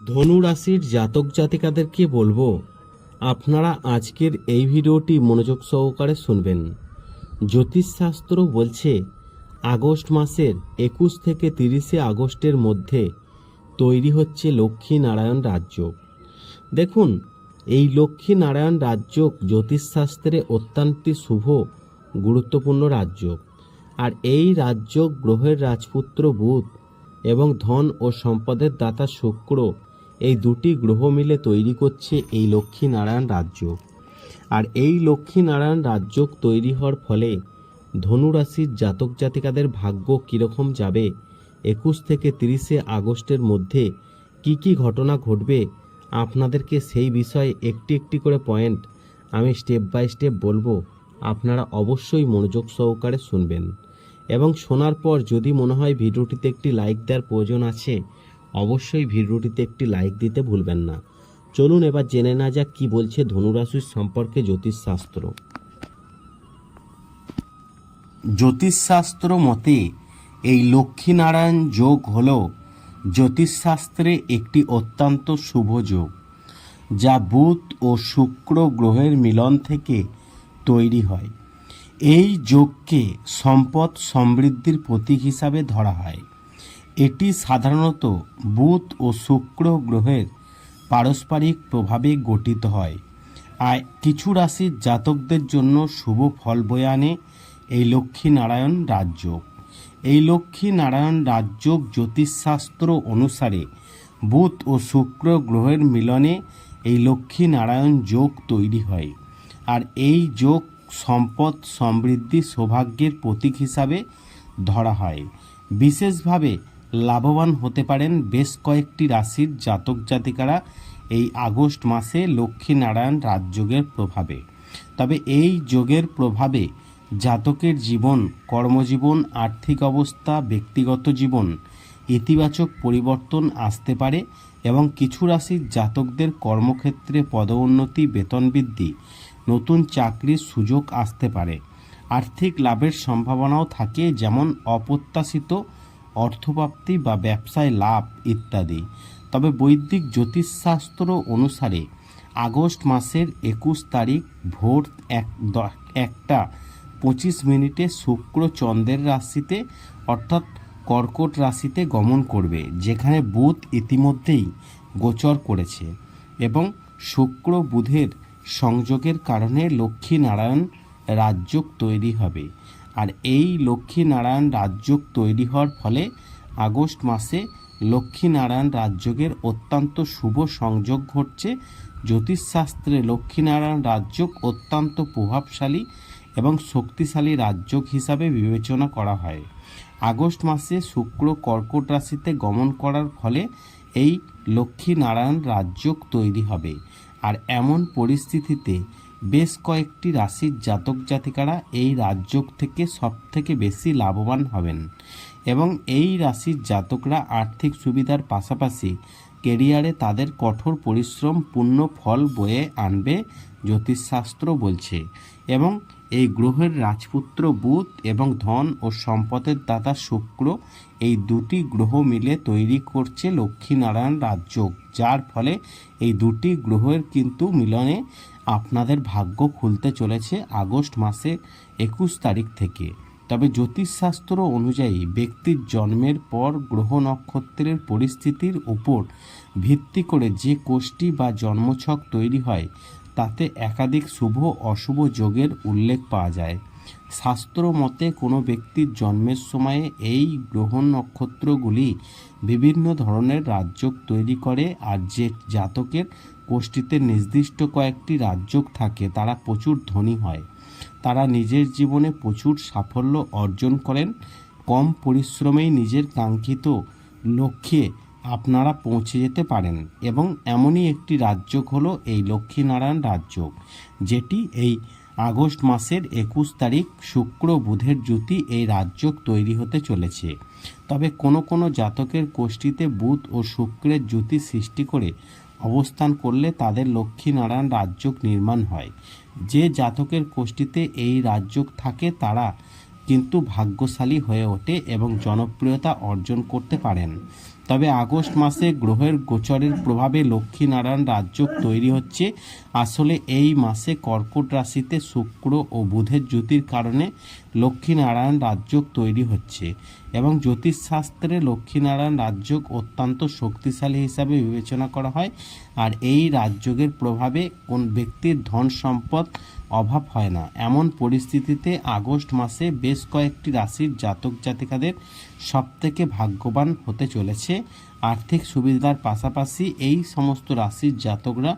ধনু রাশির জাতক জাতিকাদেরকে বলব? আপনারা আজকের এই ভিডিওটি মনোযোগ সহকারে শুনবেন। জ্যোতিষশাস্ত্র বলছে, আগস্ট মাসের একুশ থেকে তিরিশে আগস্টের মধ্যে তৈরি হচ্ছে লক্ষ্মী নারায়ণ রাজ্য। দেখুন, এই লক্ষ্মী নারায়ণ রাজ্য জ্যোতিষশাস্ত্রে অত্যন্ত শুভ, গুরুত্বপূর্ণ রাজ্য। আর এই রাজ্য গ্রহের রাজপুত্র বুধ এবং ধন ও সম্পদের দাতা শুক্র এই দুটি গ্রহ মিলে তৈরি করছে এই লক্ষ্মী নারায়ণ রাজ্য। আর এই লক্ষ্মী নারায়ণ রাজ্য তৈরি হওয়ার ফলে ধনু রাশির জাতক জাতিকাদের ভাগ্য কীরকম যাবে? একুশ থেকে তিরিশে আগস্টের মধ্যে কি কি ঘটনা ঘটবে? আপনাদেরকে সেই বিষয়ে একটি একটি করে পয়েন্ট আমি স্টেপ বাই স্টেপ বলব। আপনারা অবশ্যই মনোযোগ সহকারে শুনবেন। এবং শোনার পর যদি মনে হয় ভিডিওটিতে একটি লাইক দেওয়ার প্রয়োজন আছে অবশ্যই ভিডিওটিতে একটি লাইক দিতে ভুলবেন না। চলুন এবার জেনে না যাক কি বলছে ধনুরাশির সম্পর্কে জ্যোতিষশাস্ত্র। জ্যোতিষশাস্ত্র মতে, এই লক্ষ্মীনারায়ণ যোগ হল জ্যোতিষশাস্ত্রে একটি অত্যন্ত শুভ যোগ, যা বুধ ও শুক্র গ্রহের মিলন থেকে তৈরি হয়। এই যোগকে সম্পদ সমৃদ্ধির প্রতীক হিসাবে ধরা হয়। এটি সাধারণত বুধ ও শুক্র গ্রহের পারস্পরিক প্রভাবে গঠিত হয়। আর কিছু রাশির জাতকদের জন্য শুভ ফল বয়ে আনে এই লক্ষ্মী নারায়ণ রাজযোগ এই লক্ষ্মী নারায়ণ রাজযোগ জ্যোতিষশাস্ত্র অনুসারে বুধ ও শুক্র গ্রহের মিলনে এই লক্ষ্মী নারায়ণ যোগ তৈরি হয়। আর এই যোগ সম্পদ সমৃদ্ধি সৌভাগ্যের প্রতীক হিসাবে ধরা হয়। বিশেষভাবে লাভবান হতে পারেন বেশ কয়েকটি রাশির জাতক জাতিকারা এই আগস্ট মাসে লক্ষ্মী নারায়ণ রাজযোগের প্রভাবে। তবে এই যোগের প্রভাবে জাতকের জীবন, কর্মজীবন, আর্থিক অবস্থা, ব্যক্তিগত জীবন ইতিবাচক পরিবর্তন আসতে পারে এবং কিছু রাশির জাতকদের কর্মক্ষেত্রে পদোন্নতি, বেতন বৃদ্ধি, নতুন চাকরির সুযোগ আসতে পারে। আর্থিক লাভের সম্ভাবনাও থাকে, যেমন অপ্রত্যাশিত অর্থপ্রাপ্তি বা ব্যবসায় লাভ ইত্যাদি। তবে বৈদিক জ্যোতিষশাস্ত্র অনুসারে আগস্ট মাসের একুশ তারিখ ভোর এক একটা পঁচিশ মিনিটে শুক্র চন্দ্রের রাশিতে অর্থাৎ কর্কট রাশিতে গমন করবে, যেখানে বুধ ইতিমধ্যেই গোচর করেছে এবং শুক্র বুধের সংযোগের কারণে লক্ষ্মী নারায়ণ রাজযোগ তৈরি হবে। আর এই লক্ষ্মীনারায়ণ রাজযোগ তৈরি হওয়ার ফলে আগস্ট মাসে লক্ষ্মীনারায়ণ রাজযোগের অত্যন্ত শুভ সংযোগ ঘটছে। জ্যোতিষশাস্ত্রে লক্ষ্মীনারায়ণ রাজযোগ অত্যন্ত প্রভাবশালী এবং শক্তিশালী রাজযোগ হিসাবে বিবেচনা করা হয়। আগস্ট মাসে শুক্র কর্কট রাশিতে গমন করার ফলে এই লক্ষ্মীনারায়ণ রাজযোগ তৈরি হবে। আর এমন পরিস্থিতিতে বেশ কয়েকটি রাশির জাতক জাতিকারা এই রাজযোগ থেকে সবথেকে বেশি লাভবান হবেন এবং এই রাশির জাতকরা আর্থিক সুবিধার পাশাপাশি কেরিয়ারে তাদের কঠোর পরিশ্রম, পূর্ণ ফল বয়ে আনবে, জ্যোতিষশাস্ত্র বলছে এবং এই গ্রহের রাজপুত্র বুধ এবং ধন ও সম্পদের দাতা শুক্র এই দুটি গ্রহ মিলে তৈরি করছে লক্ষ্মীনারায়ণ রাজযোগ, যার ফলে এই দুটি গ্রহের কিন্তু মিলনে আপনাদের ভাগ্য খুলতে চলেছে আগস্ট মাসে একুশ তারিখ থেকে। তবে জ্যোতিষশাস্ত্র অনুযায়ী ব্যক্তির জন্মের পর গ্রহ নক্ষত্রের পরিস্থিতির উপর ভিত্তি করে যে কোষ্ঠী বা জন্মছক তৈরি হয় তাতে একাধিক শুভ অশুভ যোগের উল্লেখ পাওয়া যায়। শাস্ত্র মতে কোনো ব্যক্তির জন্মের সময়ে এই গ্রহ নক্ষত্রগুলি বিভিন্ন ধরনের রাজযোগ তৈরি করে আর যে জাতকের কোষ্ঠীতে নির্দিষ্ট কয়েকটি রাজযোগ থাকে তারা প্রচুর ধনী হয়। তারা নিজের জীবনে প্রচুর সাফল্য অর্জন করেন, কম পরিশ্রমেই নিজের কাঙ্ক্ষিত লক্ষ্যে আপনারা পৌঁছে যেতে পারেন এবং এমনই একটি রাজযোগ হলো এই লক্ষ্মীনারায়ণ রাজযোগ, যেটি এই আগস্ট মাসের একুশ তারিখ শুক্র বুধের জ্যোতি এই রাজযোগ তৈরি হতে চলেছে। তবে কোনো কোনো জাতকের কোষ্ঠীতে বুধ ও শুক্রের জ্যোতি সৃষ্টি করে অবস্থান করলে তাদের লক্ষ্মীনারায়ণ রাজযোগ নির্মাণ হয়। যে জাতকের কোষ্ঠীতে এই রাজযোগ থাকে, তারা কিন্তু ভাগ্যশালী হয়ে ওঠে এবং জনপ্রিয়তা অর্জন করতে পারেন। তবে আগস্ট মাসে গ্রহের গোচরের প্রভাবে লক্ষ্মীনারায়ণ রাজযোগ তৈরি হচ্ছে। আসলে এই মাসে কর্কট রাশিতে শুক্র ও বুধের জ্যোতির কারণে লক্ষ্মীনারায়ণ রাজযোগ তৈরি হচ্ছে এবং জ্যোতিষশাস্ত্রে লক্ষ্মীনারায়ণ রাজযোগ অত্যন্ত শক্তিশালী হিসাবে বিবেচনা করা হয় আর এই রাজযোগের প্রভাবে কোন ব্যক্তির ধন সম্পদ অভাব হয় না। এমন পরিস্থিতিতে আগস্ট মাসে বেশ কয়েকটি রাশির জাতক জাতিকাদের সবথেকে ভাগ্যবান হতে চলেছে। আর্থিক সুবিধার পাশাপাশি এই সমস্ত রাশির জাতকরা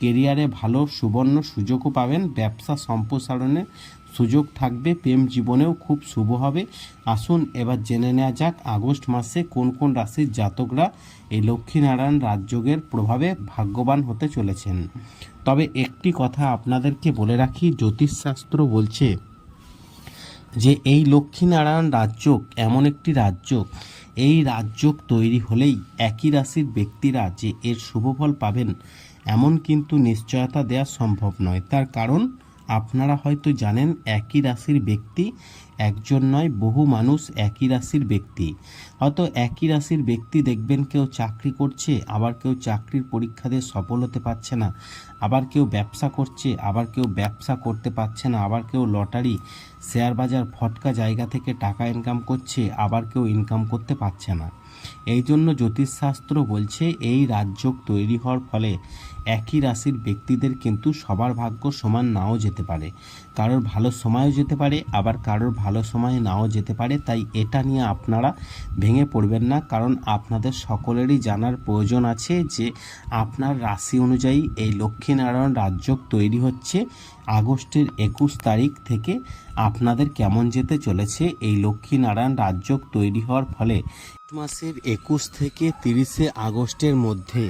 কেরিয়ারে ভালো সুবর্ণ সুযোগও পাবেন, ব্যবসা সম্প্রসারণের সুযোগ থাকবে, প্রেম জীবনেও খুব শুভ হবে। আসুন এবার জেনে নেওয়া যাক আগস্ট মাসে কোন কোন রাশির জাতকরা এই লক্ষ্মীনারায়ণ রাজযোগের প্রভাবে ভাগ্যবান হতে চলেছেন। তবে একটি কথা আপনাদেরকে বলে রাখি, জ্যোতিষশাস্ত্র বলছে যে এই লক্ষ্মীনারায়ণ রাজযোগ এমন একটি রাজযোগ এই রাজযোগ তৈরি হলেই একই রাশির ব্যক্তিরা যে এর শুভফল পাবেন, এমন কিন্তু নিশ্চয়তা দেওয়া সম্ভব নয়। তার কারণ, আপনারা হয়তো জানেন একই রাশির ব্যক্তি একজন নয়, বহু মানুষ একই রাশির ব্যক্তি। হয়তো একই রাশির ব্যক্তি দেখবেন কেউ চাকরি করছে, আবার কেউ চাকরির পরীক্ষা দিয়ে সফল হতে পারছে না। আবার কেউ ব্যবসা করছে, আবার কেউ ব্যবসা করতে পারছে না, আবার কেউ লটারি, শেয়ার বাজার ফটকা জায়গা থেকে টাকা ইনকাম করছে, আবার কেউ ইনকাম করতে পারছে না। এই জন্য জ্যোতিষশাস্ত্র বলছে, এই রাজযোগ তৈরি হওয়ার ফলে একই রাশির ব্যক্তিদের কিন্তু সবার ভাগ্য সমান নাও যেতে পারে। কারোর ভালো সময়ও যেতে পারে, আবার কারোর ভালো সময় নাও যেতে পারে, তাই এটা নিয়ে আপনারা ভেঙে পড়বেন না, কারণ আপনাদের সকলেরই জানার প্রয়োজন আছে যে আপনার রাশি অনুযায়ী এই লক্ষ্মীনারায়ণ রাজযোগ তৈরি হচ্ছে আগস্টের একুশ তারিখ থেকে। আপনাদের কেমন যেতে চলেছে? এই লক্ষ্মীনারায়ণ রাজযোগ তৈরি হওয়ার ফলে মাসের একুশ থেকে তিরিশে আগস্টের মধ্যে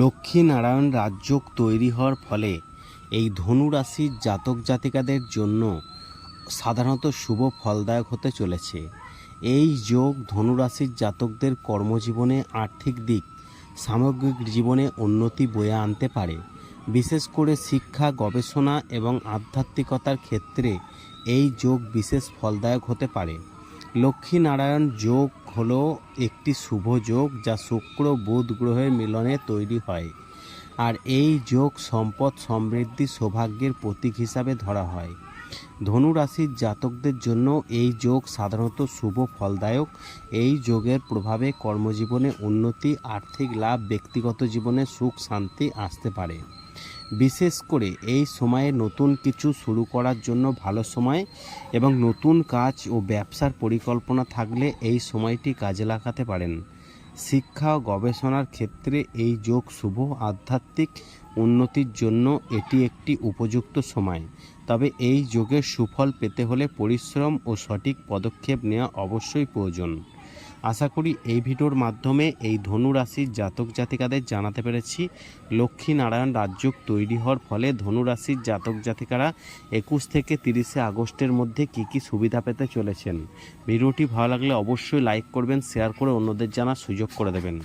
লক্ষ্মীনারায়ণ রাজযোগ তৈরি হওয়ার ফলে এই ধনুরাশির জাতক জাতিকাদের জন্য সাধারণত শুভ ফলদায়ক হতে চলেছে। এই যোগ ধনুরাশির জাতকদের কর্মজীবনে আর্থিক দিক, সামগ্রিক জীবনে উন্নতি বয়ে আনতে পারে। বিশেষ করে শিক্ষা, গবেষণা এবং আধ্যাত্মিকতার ক্ষেত্রে এই যোগ বিশেষ ফলদায়ক হতে পারে। লক্ষ্মীনারায়ণ যোগ হলো একটি শুভ যোগ যা শুক্র বুধ গ্রহের মিলনে তৈরি হয় আর এই যোগ সম্পদ সমৃদ্ধি সৌভাগ্যের প্রতীক হিসাবে ধরা হয়। ধনু রাশির জাতকদের জন্য এই যোগ সাধারণত শুভ, ফলদায়ক। এই যোগের প্রভাবে কর্মজীবনে উন্নতি, আর্থিক লাভ, ব্যক্তিগত জীবনে সুখ, শান্তি আসতে পারে। বিশেষ করে এই সময়ে নতুন কিছু শুরু করার জন্য ভালো সময় এবং নতুন কাজ ও ব্যবসার পরিকল্পনা থাকলে এই সময়টি কাজে লাগাতে পারেন। শিক্ষা ও গবেষণার ক্ষেত্রে এই যোগ শুভ, আধ্যাত্মিক উন্নতির জন্য এটি একটি উপযুক্ত সময়। তবে এই যোগের সুফল পেতে হলে পরিশ্রম ও সঠিক পদক্ষেপ নেওয়া অবশ্যই প্রয়োজন। আশা করি এই ভিডিওর মাধ্যমে এই ধনু রাশির জাতক জাতিকাদের জানাতে পেরেছি। লক্ষ্মী নারায়ণ রাজযোগ তৈরি হওয়ার ফলে ধনু রাশির জাতক জাতিকারা একুশ থেকে তিরিশে আগস্টের মধ্যে কি কি সুবিধা পেতে চলেছেন। ভিডিওটি ভালো লাগলে অবশ্যই লাইক করবেন, শেয়ার করে অন্যদের জানার সুযোগ করে দেবেন।